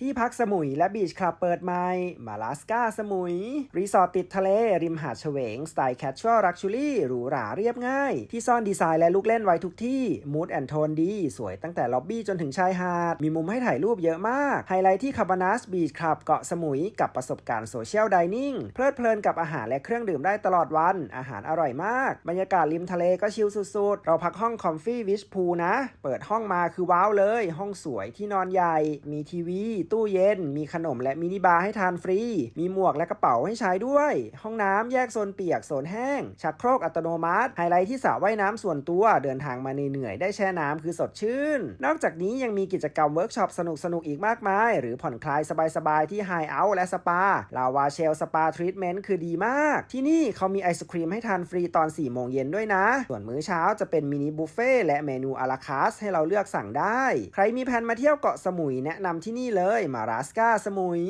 ที่พักสมุยและบีชคลับเปิดใหม่ มาลาสกาสมุย รีสอร์ทติดทะเล ริมหาดเฉวง สไตล์แคชชวลรักชูรี่หรูหราเรียบง่าย ที่ซ่อนดีไซน์และลูกเล่นไว้ทุกที่ มูดแอนโทนดี สวยตั้งแต่ล็อบบี้จนถึงชายหาด มีมุมให้ถ่ายรูปเยอะมาก ไฮไลท์ที่คาบานัสบีชคลับเกาะสมุย กับประสบการณ์โซเชียลดิเนิ่งเพลิดเพลินกับอาหารและเครื่องดื่มได้ตลอดวัน อาหารอร่อยมาก บรรยากาศริมทะเลก็ชิลสุดๆ เราพักห้องคอมฟี่วิชพูนะ เปิดห้องมาคือว้าวเลย ห้องสวยที่นอนใหญ่ มีทีวีตู้เย็น มีขนมและมินิบาร์ให้ทานฟรี มีหมวกและกระเป๋าให้ใช้ด้วย ห้องน้ำแยกโซนเปียกโซนแห้ง ชักโครกอัตโนมัติ ไฮไลท์ที่สระว่ายน้ำส่วนตัว เดินทางมาเหนื่อยๆได้แช่น้ำคือสดชื่น นอกจากนี้ยังมีกิจกรรมเวิร์กช็อปสนุกๆอีกมากมาย หรือผ่อนคลายสบายๆที่ไฮเอาท์และสปา ลาวาเชลสปาทรีทเมนต์คือดีมาก ที่นี่เขามีไอศครีมให้ทานฟรีตอน4โมงเย็นด้วยนะ ส่วนมื้อเช้าจะเป็นมินิบุฟเฟ่และเมนูอาราคาสให้เราเลือกสั่งได้ ใครมีแผนมาเที่ยวเกาะสมุยแนะนำที่นี่เลยมาราสกาสมุย